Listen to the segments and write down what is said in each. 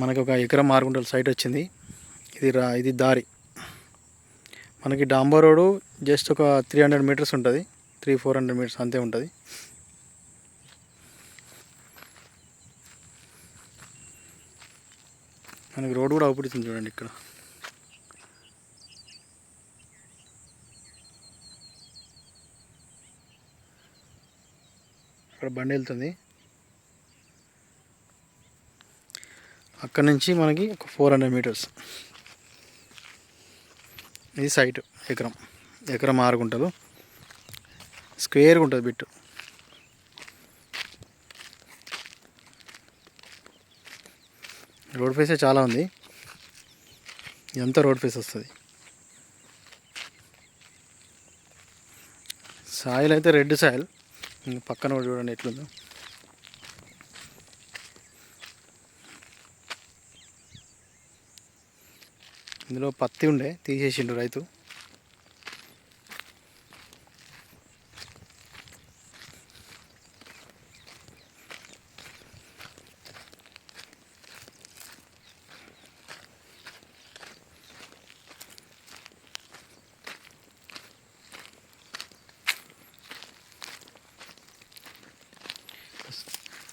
మనకి ఒక ఎకరం ఆరు గుంటల సైట్ వచ్చింది. ఇది రా ఇది దారి. మనకి డాంబర్ రోడ్ జస్ట్ ఒక త్రీ హండ్రెడ్ మీటర్స్ ఉంటుంది. త్రీ ఫోర్ హండ్రెడ్ మీటర్స్ అంతే ఉంటుంది. మనకి రోడ్ కూడా అవుపడుతుంది చూడండి ఇక్కడ. ఇక్కడ బండి వెళ్తుంది. అక్కడ నుంచి మనకి ఒక ఫోర్ హండ్రెడ్ మీటర్స్. ఇది సైట్ ఎకరం. ఎకరం ఆరు గుంటలు. స్క్వేర్గా ఉంటుంది బిట్టు. రోడ్ ఫేసే చాలా ఉంది. ఎంత రోడ్ ఫేస్ వస్తుంది? సాయిల్ అయితే రెడ్ సాయిల్. పక్కన కూడా చూడండి ఎట్లుందో. ఇందులో పత్తి ఉండే తీసేసిండు రైతు.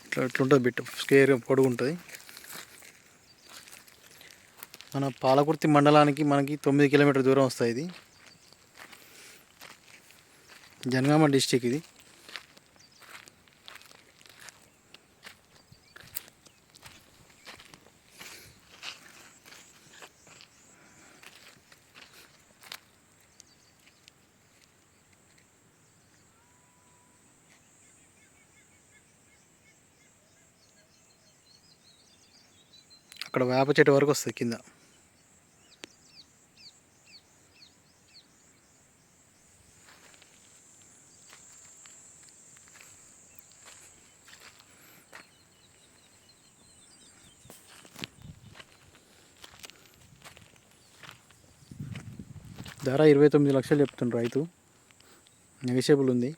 ఇట్లా ఇట్లుంటుంది బిట్ స్కేర్ పొడుగు ఉంటుంది మన పాలకుర్తి మండలానికి మనకి తొమ్మిది కిలోమీటర్ దూరం వస్తుంది ఇది. జనగామ డిస్టిక్ ఇది. అక్కడ వేప చెట్టు వరకు వస్తుంది కింద. ధర ఇరవై తొమ్మిది లక్షలు చెప్తుండ్రు రైతు. నెగషియబుల్ ఉంది.